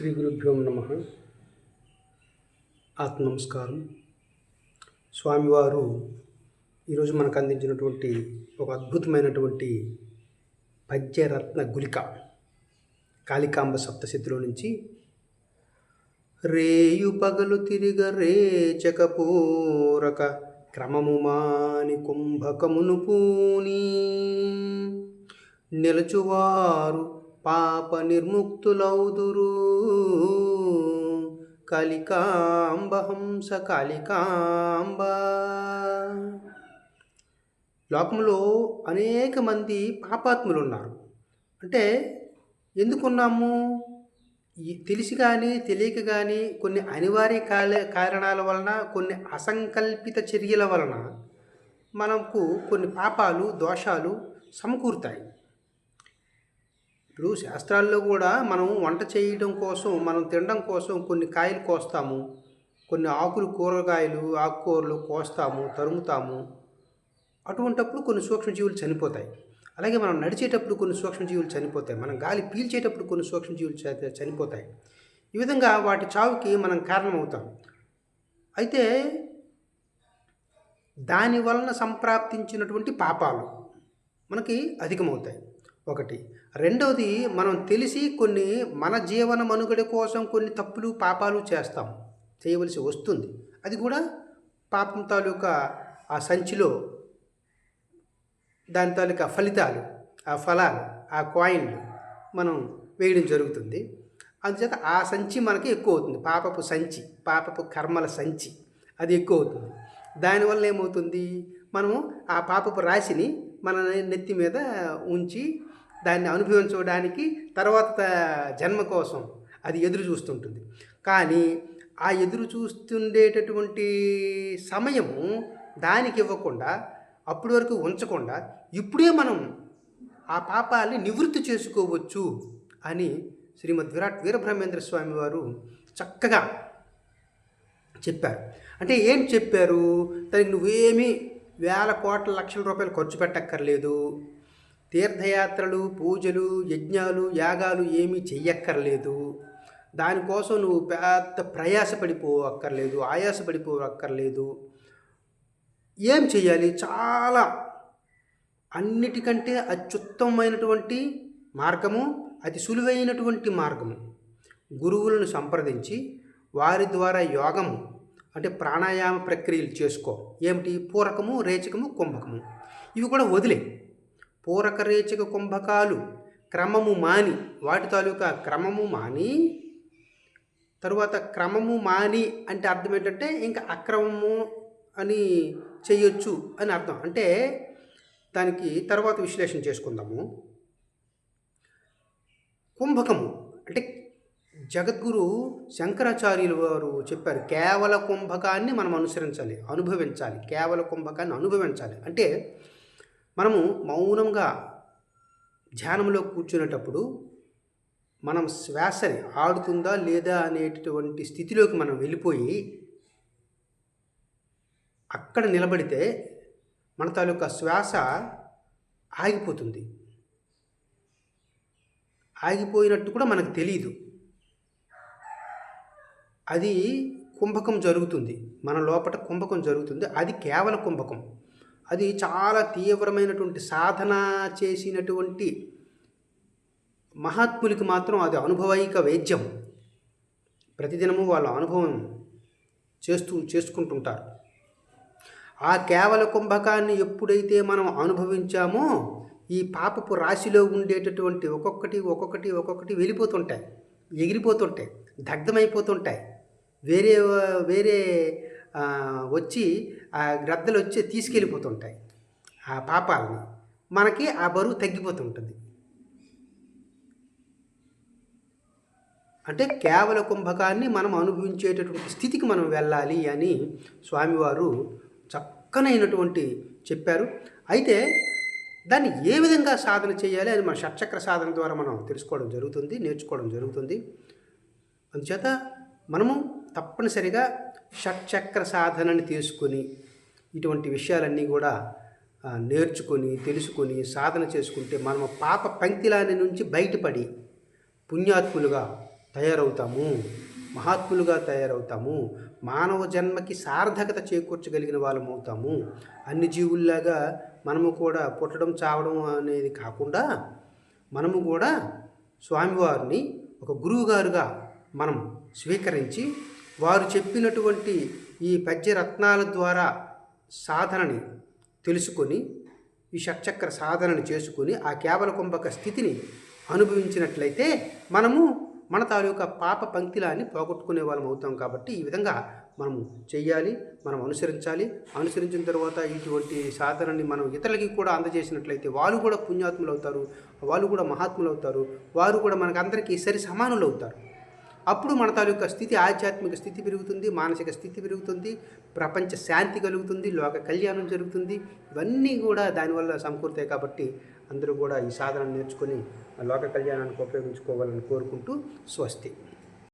శ్రీ గురుభ్యో నమ. ఆత్మ నమస్కారం స్వామివారు ఈరోజు మనకు అందించినటువంటి ఒక అద్భుతమైనటువంటి పద్యరత్న గులిక కాళికాంబ సప్తశతిలో నుంచి రేయు పగలు తిరిగ రేచకపోరక క్రమము మాని కుంభకమును పూని నిలచువారు పాప నిర్ముక్తులౌదురు. కలికాంబ హంస కాళికాంబ. లోకంలో అనేక మంది పాపాత్ములు ఉన్నారు అంటే ఎందుకున్నాము? తెలిసి కానీ తెలియక కానీ కొన్ని అనివార్య కాల కారణాల వలన కొన్ని అసంకల్పిత చర్యల వలన మనకు కొన్ని పాపాలు దోషాలు సమకూరుతాయి. ఇప్పుడు శాస్త్రాల్లో కూడా మనం వంట చేయడం కోసం మనం తినడం కోసం కొన్ని కాయలు కోస్తాము. కొన్ని ఆకులు కూరగాయలు ఆకుకూరలు కోస్తాము తరుముతాము. అటువంటప్పుడు కొన్ని సూక్ష్మజీవులు చనిపోతాయి. అలాగే మనం నడిచేటప్పుడు కొన్ని సూక్ష్మజీవులు చనిపోతాయి. మనం గాలి పీల్చేటప్పుడు కొన్ని సూక్ష్మజీవులు చనిపోతాయి. ఈ విధంగా వాటి చావుకి మనం కారణమవుతాం. అయితే దాని వలన సంప్రాప్తించినటువంటి పాపాలు మనకి అధికమవుతాయి. ఒకటి రెండవది మనం తెలిసి కొన్ని మన జీవన మనుగడ కోసం కొన్ని తప్పులు పాపాలు చేస్తాం. చేయవలసి వస్తుంది. అది కూడా పాపం తాలూకా ఆ సంచిలో దాని తాలూకా ఫలితాలు ఆ ఫలాలు ఆ కాయిన్లు మనం వేయడం జరుగుతుంది. అందుచేత ఆ సంచి మనకి ఎక్కువ అవుతుంది. పాపపు సంచి పాపపు కర్మల సంచి అది ఎక్కువ అవుతుంది. దానివల్ల ఏమవుతుంది? మనము ఆ పాపపు రాశిని మన నెత్తి మీద ఉంచి దాన్ని అనుభవించడానికి తర్వాత జన్మ కోసం అది ఎదురు చూస్తుంటుంది. కానీ ఆ ఎదురు చూస్తుండేటటువంటి సమయము దానికి ఇవ్వకుండా అప్పటి వరకు ఉంచకుండా ఇప్పుడే మనం ఆ పాపాలని నివృత్తి చేసుకోవచ్చు అని శ్రీమద్ విరాట్ వీరబ్రహ్మేంద్ర స్వామి వారు చక్కగా చెప్పారు. అంటే ఏం చెప్పారు? దానికి నువ్వేమీ వేల కోట్ల లక్షల రూపాయలు ఖర్చు పెట్టక్కర్లేదు. తీర్థయాత్రలు పూజలు యజ్ఞాలు యాగాలు ఏమీ చెయ్యక్కర్లేదు. దానికోసం నువ్వు పెద్ద ప్రయాసపడిపోవక్కర్లేదు ఆయాసపడిపోవక్కర్లేదు. ఏం చేయాలి చాలా అన్నిటికంటే అత్యుత్తమమైనటువంటి మార్గము అతి సులువైనటువంటి మార్గము. గురువులను సంప్రదించి వారి ద్వారా యోగము అంటే ప్రాణాయామ ప్రక్రియలు చేసుకో. ఏమిటి? పూరకము రేచకము కుంభకము. ఇవి కూడా వదిలే. పూరకరేచక కుంభకాలు. క్రమము మాని. వాటి తాలూకా క్రమము మాని. తరువాత క్రమము మాని అంటే అర్థం ఏంటంటే ఇంకా అక్రమము అని చేయొచ్చు అని అర్థం. అంటే దానికి తర్వాత విశ్లేషణ చేసుకుందాము. కుంభకము. అంటే జగద్గురు శంకరాచార్యులు వారు చెప్పారు కేవల కుంభకాన్ని మనం అనుసరించాలి అనుభవించాలి. కేవల కుంభకాన్ని అనుభవించాలి. అంటే మనము మౌనంగా ధ్యానంలో కూర్చునేటప్పుడు మనం శ్వాసని ఆడుతుందా లేదా అనేటటువంటి స్థితిలోకి మనం వెళ్ళిపోయి అక్కడ నిలబడితే మన తాలూకా శ్వాస ఆగిపోతుంది. ఆగిపోయినట్టు కూడా మనకు తెలియదు అది కుంభకం జరుగుతుంది. మన లోపల కుంభకం జరుగుతుంది. అది కేవల కుంభకం. అది చాలా తీవ్రమైనటువంటి సాధన చేసినటువంటి మహాత్ములకి మాత్రం అది అనుభవైక వేద్యం. ప్రతిదినము వాళ్ళ అనుభవం చేస్తూ చేసుకుంటుంటారు. ఆ కేవల కుంభకాన్ని ఎప్పుడైతే మనం అనుభవించామో ఈ పాపపు రాశిలో ఉండేటటువంటి ఒక్కొక్కటి ఒక్కొక్కటి ఒక్కొక్కటి వెళ్ళిపోతుంటాయి ఎగిరిపోతుంటాయి దగ్ధమైపోతుంటాయి. వేరే వేరే వచ్చి ఆ గ్రద్దలు వచ్చి తీసుకెళ్ళిపోతుంటాయి. ఆ పాపాలని. మనకి ఆ బరువు తగ్గిపోతుంటుంది. అంటే కేవల కుంభకాన్ని మనం అనుభవించేటటువంటి స్థితికి మనం వెళ్ళాలి అని స్వామివారు చక్కనైనటువంటి చెప్పారు. అయితే దాన్ని ఏ విధంగా సాధన చేయాలి అని మన షట్చక్ర సాధన ద్వారా మనం తెలుసుకోవడం జరుగుతుంది నేర్చుకోవడం జరుగుతుంది. అందుచేత మనము తప్పనిసరిగా షట్చక్ర సాధనని తీసుకొని ఇటువంటి విషయాలన్నీ కూడా నేర్చుకొని తెలుసుకొని సాధన చేసుకుంటే మనము పాప పంక్తిలాని నుంచి బయటపడి పుణ్యాత్ములుగా తయారవుతాము. మహాత్ములుగా తయారవుతాము. మానవ జన్మకి సార్థకత చేకూర్చగలిగిన వాళ్ళం అవుతాము. అన్ని జీవుల్లాగా మనము కూడా పుట్టడం చావడం అనేది కాకుండా మనము కూడా స్వామివారిని ఒక గురువుగారుగా మనం స్వీకరించి వారు చెప్పినటువంటి ఈ పద్యరత్నాల ద్వారా సాధనని తెలుసుకొని ఈ షట్చక్ర సాధనను చేసుకొని ఆ కేవల కుంభక స్థితిని అనుభవించినట్లయితే మనము మన తాలూకా పాప పంక్తిలాన్ని పోగొట్టుకునే వాళ్ళం అవుతాం కాబట్టి ఈ విధంగా మనము చెయ్యాలి మనం అనుసరించాలి. అనుసరించిన తర్వాత ఇటువంటి సాధనని మనం ఇతరులకి కూడా అందజేసినట్లయితే వాళ్ళు కూడా పుణ్యాత్ములు అవుతారు వాళ్ళు కూడా మహాత్ములు అవుతారు వారు కూడా మనకందరికీ సరి సమానులు అవుతారు అప్పుడు మన తాలూకా స్థితి ఆధ్యాత్మిక స్థితి పెరుగుతుంది మానసిక స్థితి పెరుగుతుంది ప్రపంచ శాంతి కలుగుతుంది లోక కళ్యాణం జరుగుతుంది. ఇవన్నీ కూడా దానివల్ల సమకూరుతాయి కాబట్టి అందరూ కూడా ఈ సాధన నేర్చుకొని లోక కళ్యాణానికి ఉపయోగించుకోవాలని కోరుకుంటూ స్వస్తి.